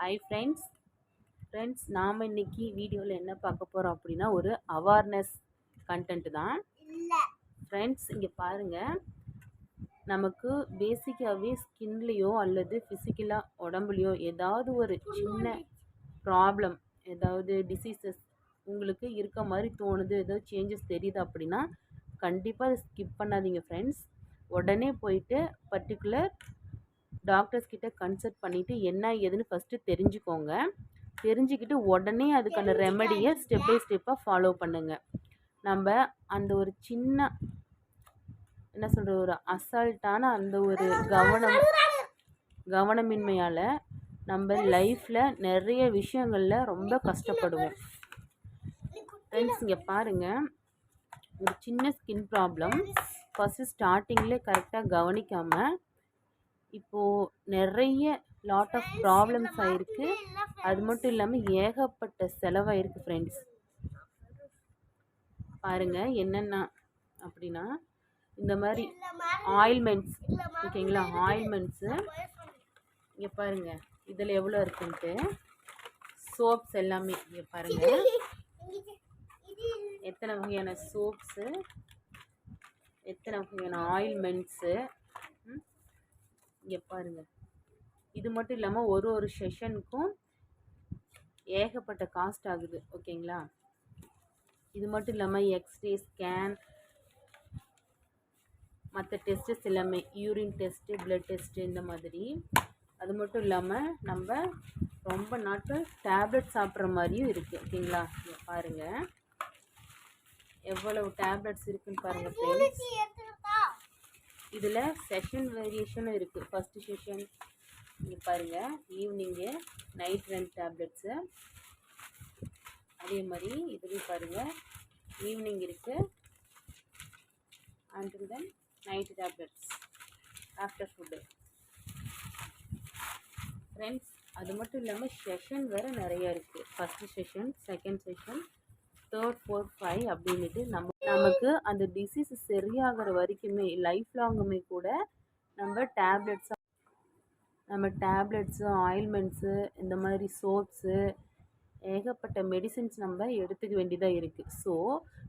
Hi friends friends நாம் இன்னைக்கு வீடியோவில் என்ன பார்க்க போகிறோம் அப்படின்னா ஒரு அவேர்னஸ் கண்டென்ட் தான். ஃப்ரெண்ட்ஸ் இங்கே பாருங்கள் நமக்கு பேசிக்காகவே ஸ்கின்லேயோ அல்லது ஃபிசிக்கலாக உடம்புலையோ ஏதாவது ஒரு சின்ன ப்ராப்ளம் ஏதாவது டிசீசஸ் உங்களுக்கு இருக்க மாதிரி தோணுது ஏதோ சேஞ்சஸ் தெரியுது அப்படின்னா கண்டிப்பாக அதை ஸ்கிப் பண்ணாதீங்க ஃப்ரெண்ட்ஸ் உடனே போயிட்டு பர்டிகுலர் டாக்டர்ஸ் கிட்ட கன்சல்ட் பண்ணிவிட்டு என்ன ஏதுன்னு ஃபஸ்ட்டு தெரிஞ்சுக்கோங்க. தெரிஞ்சுக்கிட்டு உடனே அதுக்கான ரெமடியை ஸ்டெப் பை ஸ்டெப்பாக ஃபாலோ பண்ணுங்கள் நம்ம அந்த ஒரு சின்ன என்ன சொல்கிற ஒரு அசால்ட்டான அந்த ஒரு கவனம் கவனமின்மையால் நம்ம லைஃப்பில் நிறைய விஷயங்களில் ரொம்ப கஷ்டப்படுவோம். ஃப்ரெண்ட்ஸ் இங்கே பாருங்கள் ஒரு சின்ன ஸ்கின் ப்ராப்ளம் ஃபஸ்ட்டு ஸ்டார்டிங்கில் கரெக்டாக கவனிக்காமல் இப்போது நிறைய லாட் ஆஃப் ப்ராப்ளம்ஸ் ஆகிருக்கு அது மட்டும் இல்லாமல் ஏகப்பட்ட செலவாயிருக்கு ஃப்ரெண்ட்ஸ் பாருங்கள் என்னென்ன அப்படின்னா இந்த மாதிரி ஆயில்மெண்ட்ஸ் ஓகேங்களா? ஆயில்மெண்ட்ஸு இங்கே பாருங்கள் இதில் எவ்வளோ இருக்குன்ட்டு? சோப்ஸ் எல்லாமே இங்கே பாருங்கள் எத்தனை வகையான சோப்ஸு எத்தனை வகையான ஆயில்மெண்ட்ஸு இங்கே பாருங்கள் இது மட்டும் இல்லாமல் ஒரு ஒரு செஷனுக்கும் ஏகப்பட்ட காஸ்ட் ஆகுது. ஓகேங்களா? இது மட்டும் இல்லாமல் எக்ஸ்ரே ஸ்கேன் மற்ற டெஸ்ட்டஸ் எல்லாமே யூரின் டெஸ்ட்டு ப்ளட் டெஸ்ட்டு இந்த மாதிரி. அது மட்டும் இல்லாமல் நம்ம ரொம்ப நாட்கள் டேப்லெட் சாப்பிட்ற மாதிரியும் இருக்குது ஓகேங்களா? இங்கே பாருங்கள் எவ்வளவு டேப்லெட்ஸ் இருக்குன்னு பாருங்கள் ஃப்ரெண்ட்ஸ் இதில் செஷன் வேரியேஷனும் இருக்குது ஃபஸ்ட்டு செஷன் நீங்கள் பாருங்கள் ஈவினிங்கு நைட் ரெண்டு டேப்லெட்ஸு அதே மாதிரி இதுலேயும் பாருங்கள் ஈவினிங் இருக்குது and then night tablets after food friends அது மட்டும் இல்லாமல் செஷன் வேறு நிறையா இருக்குது first session second session third fourth five அப்படின்ட்டு நம்ம நமக்கு அந்த டிசீஸ் சரியாகிற வரைக்குமே லைஃப் லாங்குமே கூட நம்ம டேப்லெட்ஸாக நம்ம டேப்லெட்ஸு ஆயில்மெண்ட்ஸு இந்த மாதிரி சோப்ஸு ஏகப்பட்ட மெடிசின்ஸ் நம்ம எடுத்துக்க வேண்டியதாக இருக்குது ஸோ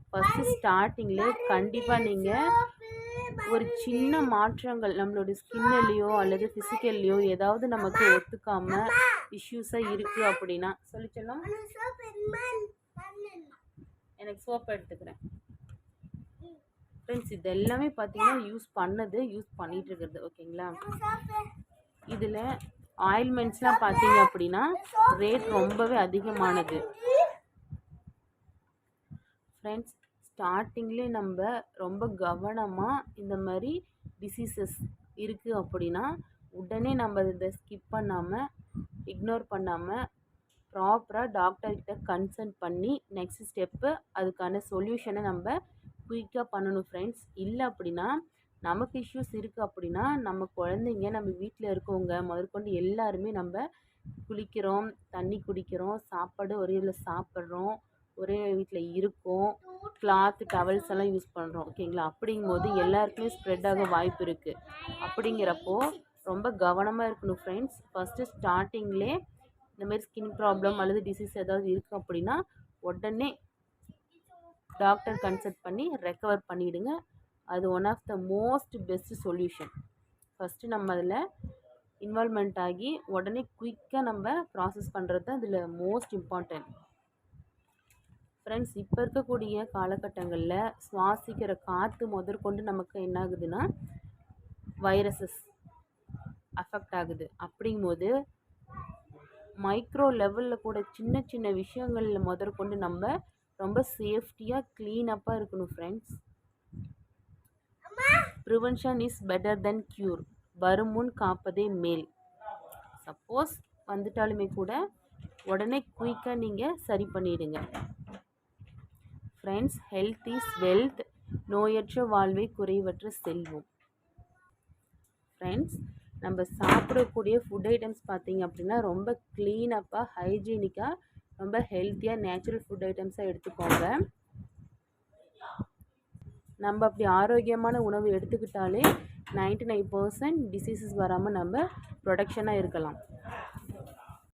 ஃபஸ்ட்டு ஸ்டார்டிங்கில் கண்டிப்பாக நீங்கள் ஒரு சின்ன மாற்றங்கள் நம்மளோட ஸ்கின்னிலையோ அல்லது ஃபிசிக்கல்லையோ ஏதாவது நமக்கு ஒத்துக்காமல் இஷ்யூஸாக இருக்குது அப்படின்னா சொல்லிச்சலாம் எனக்கு சோப் எடுத்துக்கிறேன். ஃப்ரெண்ட்ஸ் இது எல்லாமே பார்த்தீங்கன்னா யூஸ் பண்ணது யூஸ் பண்ணிகிட்டு இருக்கிறது ஓகேங்களா இதில் ஆயில்மெண்ட்ஸ்லாம் பார்த்தீங்க அப்படின்னா ரேட் ரொம்பவே அதிகமானது. ஃப்ரெண்ட்ஸ் ஸ்டார்டிங்லேயே நம்ம ரொம்ப கவனமாக இந்த மாதிரி டிசீசஸ் இருக்குது அப்படின்னா உடனே நம்ம இதை ஸ்கிப் பண்ணாமல் இக்னோர் பண்ணாமல் ப்ராப்பராக டாக்டர்கிட்ட கன்சல்ட் பண்ணி நெக்ஸ்ட் ஸ்டெப்பு அதுக்கான சொல்யூஷனை நம்ம குயிக்காக பண்ணணும் ஃப்ரெண்ட்ஸ் இல்லை அப்படின்னா நமக்கு இஷ்யூஸ் இருக்குது அப்படின்னா நம்ம குழந்தைங்க நம்ம வீட்டில் இருக்கவங்க முதற்கொண்டு எல்லாருமே நம்ம குளிக்கிறோம் தண்ணி குடிக்கிறோம் சாப்பாடு ஒரே இதில் சாப்பிட்றோம் ஒரே வீட்டில் இருக்கோம் கிளாத்து டவல்ஸ் எல்லாம் யூஸ் பண்ணுறோம் ஓகேங்களா அப்படிங்கும்போது எல்லாருக்குமே ஸ்ப்ரெட் ஆக வாய்ப்பு இருக்குது அப்படிங்கிறப்போ ரொம்ப கவனமாக இருக்கணும் ஃப்ரெண்ட்ஸ் ஃபஸ்ட்டு ஸ்டார்டிங்லே இந்த மாதிரி ஸ்கின் ப்ராப்ளம் அல்லது டிசீஸ் ஏதாவது இருக்குது அப்படின்னா உடனே டாக்டர் கன்சல்ட் பண்ணி ரெக்கவர் பண்ணிவிடுங்க அது one of the most best solution first நம்ம அதில் இன்வால்மெண்ட் ஆகி உடனே குயிக்காக நம்ம ப்ராசஸ் பண்ணுறது தான் இதில் மோஸ்ட் இம்பார்ட்டன்ட் ஃப்ரெண்ட்ஸ் இப்போ இருக்கக்கூடிய காலகட்டங்களில் சுவாசிக்கிற காற்று முதற்கொண்டு நமக்கு என்ன ஆகுதுன்னா வைரஸஸ் அஃபெக்ட் ஆகுது. அப்படிங்கும்போது மைக்ரோ லெவலில் கூட சின்ன சின்ன விஷயங்களில் முதற்கொண்டு நம்ம ரொம்ப சேஃப்டியாக க்ளீனப்பாக இருக்கணும் friends prevention is better than cure வரும் முன் காப்பதே மேல். சப்போஸ் வந்துட்டாலுமே கூட உடனே குயிக்காக நீங்கள் சரி பண்ணிவிடுங்க ஃப்ரெண்ட்ஸ் ஹெல்த் இஸ் வெல்த் நோயற்ற வாழ்வை குறைவற்ற செல்வம். ஃப்ரெண்ட்ஸ் நம்ம சாப்பிடக்கூடிய ஃபுட் ஐட்டம்ஸ் பார்த்திங்க அப்படின்னா ரொம்ப க்ளீனப்பாக ஹைஜீனிக்காக ரொம்ப ஹெல்த்தியாக நேச்சுரல் ஃபுட் ஐட்டம்ஸாக எடுத்துக்கோங்க. நம்ம அப்படி ஆரோக்கியமான உணவு எடுத்துக்கிட்டாலே நைன்ட்டி நைன் பர்சன்ட் டிசீசஸ் வராமல் நம்ம ப்ரொடக்ஷனாக இருக்கலாம்.